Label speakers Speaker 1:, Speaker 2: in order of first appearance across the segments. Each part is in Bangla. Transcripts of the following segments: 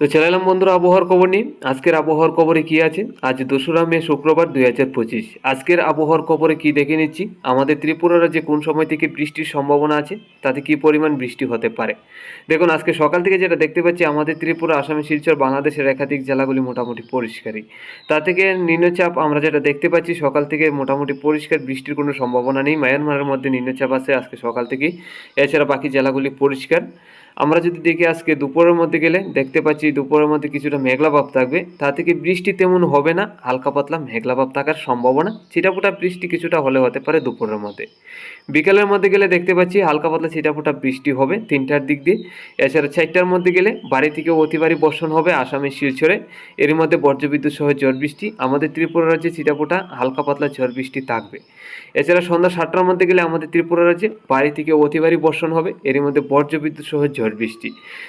Speaker 1: তো চলে এলাম বন্ধুরা আবহাওয়ার খবর নিয়ে। আজকের আবহাওয়ার খবরে কি আছে? আজ দোসরা মে, শুক্রবার দুই হাজার পঁচিশ। আজকের আবহাওয়ার খবরে কি দেখে নিচ্ছি? আমাদের ত্রিপুরা রাজ্যে কোন সময় থেকে বৃষ্টির সম্ভাবনা আছে? তাতে কি পরিমাণ বৃষ্টি হতে পারে? দেখুন, আজকে সকাল থেকে যেটা দেখতে পাচ্ছি, আমাদের ত্রিপুরা, আসামে, শিলচর, বাংলাদেশের একাধিক জেলাগুলি মোটামুটি পরিষ্কারই। তা থেকে নিম্নচাপ আমরা যেটা দেখতে পাচ্ছি, সকাল থেকে মোটামুটি পরিষ্কার বৃষ্টির কোনো সম্ভাবনা নেই। মায়ানমারের মধ্যে নিম্নচাপ আছে আজকে সকাল থেকেই। এছাড়া বাকি জেলাগুলি পরিষ্কার। আমরা যদি দেখি আজকে দুপুরের মধ্যে গেলে, দেখতে পাচ্ছি দুপুরের মধ্যে কিছুটা মেঘলা ভাব থাকবে। তা থেকে বৃষ্টি তেমন হবে না, হালকা পাতলা মেঘলা ভাব থাকার সম্ভাবনা। ছিটাফোটা বৃষ্টি কিছুটা হলে হতে পারে দুপুরের মধ্যে। বিকালের মধ্যে গেলে দেখতে পাচ্ছি হালকা পাতলা ছিটাফোটা বৃষ্টি হবে তিনটার দিক দিয়ে। এছাড়া চারটার মধ্যে গেলে বাড়ি থেকে অতি বর্ষণ হবে আসামের শিলচরে। এর মধ্যে বজ্রবিদ্যুৎ সহ ঝড় বৃষ্টি। আমাদের ত্রিপুরা রাজ্যে ছিটাফোটা হালকা পাতলা ঝড় বৃষ্টি থাকবে। এছাড়া সন্ধ্যা সাতটার মধ্যে গেলে আমাদের ত্রিপুরা রাজ্যে বাড়ি থেকে অতি বর্ষণ হবে। এর মধ্যে বজ্রবিদ্যুৎ সহ ঝড় বৃষ্টি।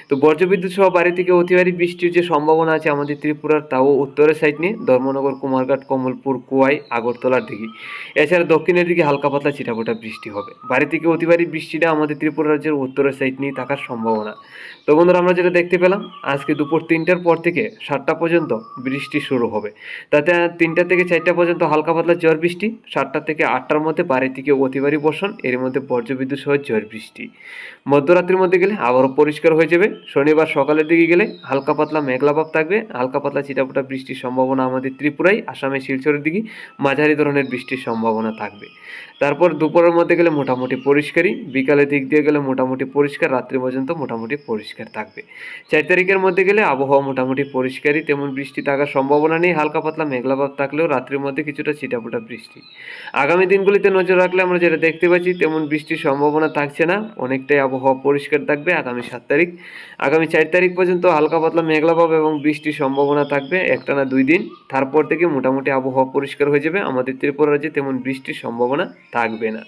Speaker 1: তো বজ্রবিদ্যুৎ সহ বাড়ি থেকে অতি ভারী বৃষ্টির যে সম্ভাবনা আছে আমাদের ত্রিপুরার, তাও উত্তরের সাইড নিয়ে ধর্মনগর, কুমারঘাট, কমলপুর, কুয়াই, আগরতলার দিকে। এছাড়া দক্ষিণের দিকে হালকা পাতলা ছিটাফোটা বৃষ্টি হবে। বাড়ি থেকে অতি ভারী বৃষ্টিটা আমাদের ত্রিপুরা রাজ্যের উত্তরের সাইড নিয়ে থাকার সম্ভাবনা। তো বন্ধুরা, আমরা যেটা দেখতে পেলাম, আজকে দুপুর তিনটার পর থেকে সাতটা পর্যন্ত বৃষ্টি শুরু হবে। তাতে তিনটা থেকে চারটা পর্যন্ত হালকা পাতলা ঝড় বৃষ্টি, সাতটা থেকে আটটার মধ্যে বাড়ি থেকে অতি ভারী বর্ষণ এর মধ্যে বজ্রবিদ্যুৎ সহ ঝড় বৃষ্টি। মধ্যরাত্রির মধ্যে গেলে আবারও পরিষ্কার হয়ে যাবে। শনিবার সকালের দিকে গেলে হালকা পাতলা মেঘলা ভাব থাকবে। হালকা পাতলা চিটাফোটা বৃষ্টির সম্ভাবনা আমাদের ত্রিপুরায় আসামে শিলচরের দিকে মাঝারি ধরনের বৃষ্টির সম্ভাবনা থাকবে। তারপর দুপুরের মধ্যে গেলে মোটামুটি পরিষ্কারই, বিকালের দিক দিয়ে গেলে মোটামুটি পরিষ্কার, রাত্রি পর্যন্ত মোটামুটি পরিষ্কার থাকবে। চার তারিখের মধ্যে গেলে আবহাওয়া মোটামুটি পরিষ্কারই, তেমন বৃষ্টি থাকার সম্ভাবনা নেই। হালকা পাতলা মেঘলা ভাব থাকলেও রাত্রির মধ্যে কিছুটা ছিটাফোটা বৃষ্টি। আগামী দিনগুলিতে নজর রাখলে আমরা যেটা দেখতে পাচ্ছি, তেমন বৃষ্টির সম্ভাবনা থাকছে না। অনেকটাই আবহাওয়া পরিষ্কার থাকবে। আগামী সাত তারিখ। আগামী চার তারিখ পর্যন্ত হালকা পাতলা মেঘলা পাবে এবং বৃষ্টির সম্ভাবনা থাকবে একটানা দুই দিন। তারপর থেকে মোটামুটি আবহাওয়া পরিষ্কার হয়ে যাবে। আমাদের ত্রিপুরা রাজ্যে তেমন বৃষ্টির সম্ভাবনা থাকবে না।